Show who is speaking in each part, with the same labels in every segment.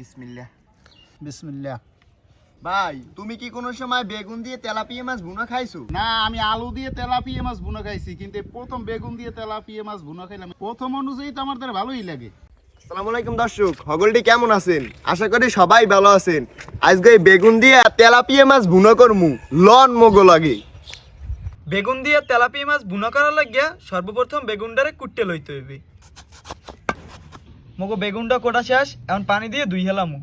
Speaker 1: বিসমিল্লাহ।
Speaker 2: বিসমিল্লাহ।
Speaker 1: ভাই তুমি কি কোনো সময় বেগুন দিয়ে তেলাপিয়া মাছ ভুনা খাইছো?
Speaker 2: না আমি আলু দিয়ে তেলাপিয়া মাছ ভুনা খাইছি কিন্তু প্রথম বেগুন দিয়ে তেলাপিয়া মাছ ভুনা খাইলাম প্রথম অনুযায়ী তো আমার দ্বারা ভালোই লাগে।
Speaker 1: আসসালামু আলাইকুম দর্শক হগলটি কেমন আছেন? আশা করি সবাই ভালো আছেন। আজকে বেগুন দিয়ে তেলাপিয়া মাছ ভুনা করমু লন মগো লাগে।
Speaker 3: বেগুন দিয়ে তেলাপিয়া মাছ বুনা করার লাগিয়া সর্বপ্রথম বেগুনটারে কুটতে লইতে হইবে। মগো বেগুনটা কোটা শেষ? এখন পানি দিয়ে দুই হেলামু।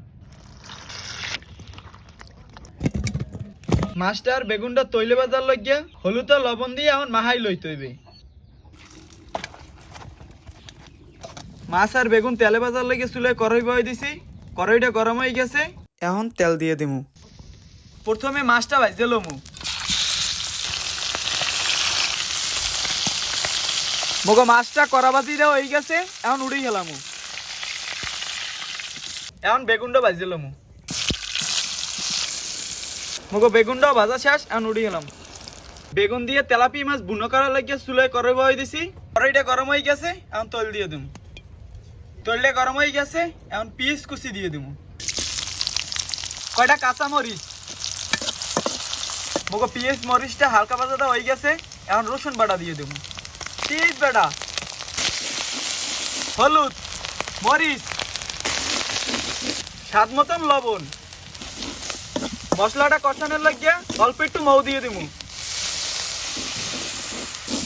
Speaker 3: মাছটার বেগুনটা তৈলে বাজার লাগিয়া হলুদ লবণ দিয়ে এখন মাহাই লইতে হইবে। মাছ আর বেগুন তেলে বাজার লাগিয়ে চুলে কড়াই বয় দিছি, কড়াইটা গরম হয়ে গেছে, এখন তেল দিয়ে দিমু। প্রথমে মাছটা ভাজতে লমু। মগো মাছটা করাবাতি দেওয়া হয়ে গেছে, এখন উড়েই গেলাম এখন বেগুনটা ভাজি দিলাম মগো বেগুনটাও ভাজা শেষ, এখন উড়ে গেলাম। বেগুন দিয়ে তেলাপি মাছ বুনো করার লাগিয়ে চুলায় করে বই দিছি। কড়াইটা গরম হয়ে গেছে, এখন তৈল দিয়ে দিম। তৈলটা গরম হয়ে গেছে, এখন পিস কুচি দিয়ে দিম। কয়টা কাঁচা মরিচ মগো পিস মরিচটা হালকা ভাজাটা হয়ে গেছে, এখন রসুন বাটা দিয়ে দেবো চিজ বেটা। হলুদ মরিচ স্বাদ মতন লবণ। মশলাটা কষানোর লাগিয়া অল্প একটু মৌ দিয়ে দিমু।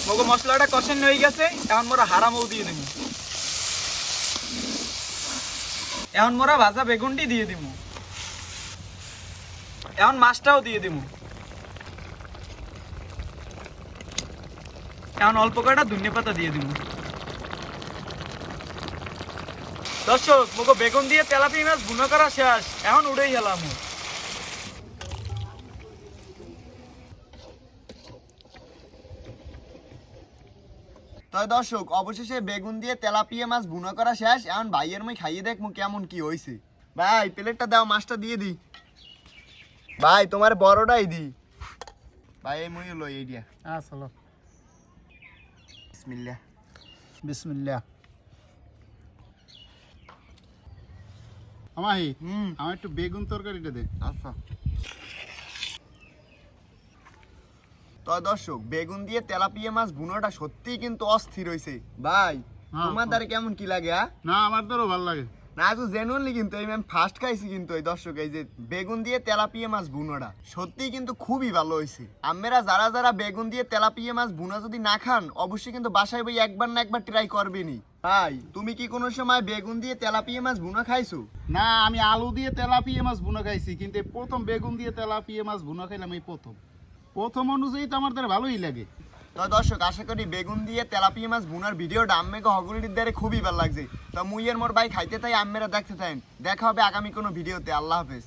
Speaker 3: মগো, মশলাটা কষানো হয়ে গেছে, এখন মোরা হারা মৌ দিয়ে দিমু। এখন মোরা ভাজা বেগুনটি দিয়ে দিমু। এখন মাছটাও দিয়ে দিমু। এখন অল্প কয়টা ধনিয়া পাতা দিয়ে দিব দর্শক মুখো বেগুন দিয়ে তেলাপি মাছ বুনো করা শেষ। এখন উড়েই গেলাম।
Speaker 1: তাই দর্শক অবশেষে বেগুন দিয়ে তেলাপিয়া মাছ ভুনা করা শেষ। এখন ভাইয়ের মই খাইয়ে দেখমু কেমন কি হইছে। ভাই প্লেটটা দাও মাছটা দিয়ে দি। ভাই তোমার বড়টাই দি। ভাই এই মুই লই এই দিয়া।
Speaker 2: হ্যাঁ চলো।
Speaker 1: বিসমিল্লাহ।
Speaker 2: বিসমিল্লাহ। আমাহি আমার একটু বেগুন তরকারিটা দে।
Speaker 1: আচ্ছা। তো দর্শক বেগুন দিয়ে তেলাপিয়া মাছ বুনোটা সত্যিই কিন্তু অস্থির হইছে। ভাই
Speaker 2: হ্যাঁ,
Speaker 1: তোমার দ্বারা কেমন কি লাগে হ্যাঁ?
Speaker 2: না আমার দ্বারাও ভালো লাগে।
Speaker 1: জেনুইনলি কিন্তু, এই ম্যাম ফার্স্ট খাইছি কিন্তু দর্শক, এই যে বেগুন দিয়ে তেলাপিয়া মাছ সত্যিই কিন্তু খুবই ভালো হয়েছে আমরা যারা যারা বেগুন দিয়ে তেলাপিয়া মাছ ভুনা যদি না খান, অবশ্যই কিন্তু বাসায় বই একবার না একবার ট্রাই করবেনি ভাই, তুমি কি কোনো সময় বেগুন দিয়ে তেলাপিয়া মাছ ভুনা খাইছো?
Speaker 2: না, আমি আলু দিয়ে তেলাপিয়া মাছ ভুনা খাইছি, কিন্তু প্রথম বেগুন দিয়ে তেলাপিয়া মাছ ভুনা খাইলাম এই প্রথম। প্রথম অনুযায়ী তো আমার ভালোই লাগে।
Speaker 1: তো দর্শক, আশা করি বেগুন দিয়ে তেলাপিয়া মাছ বুনার ভিডিওটা আম্মেকে হগুলির দ্বারে খুবই ভালো লাগছে। তো মুইয়ের মোর ভাই খাইতে তাই আম্মেরা দেখতে থাকেন। দেখা হবে আগামী কোনো ভিডিওতে। আল্লাহ হাফেজ।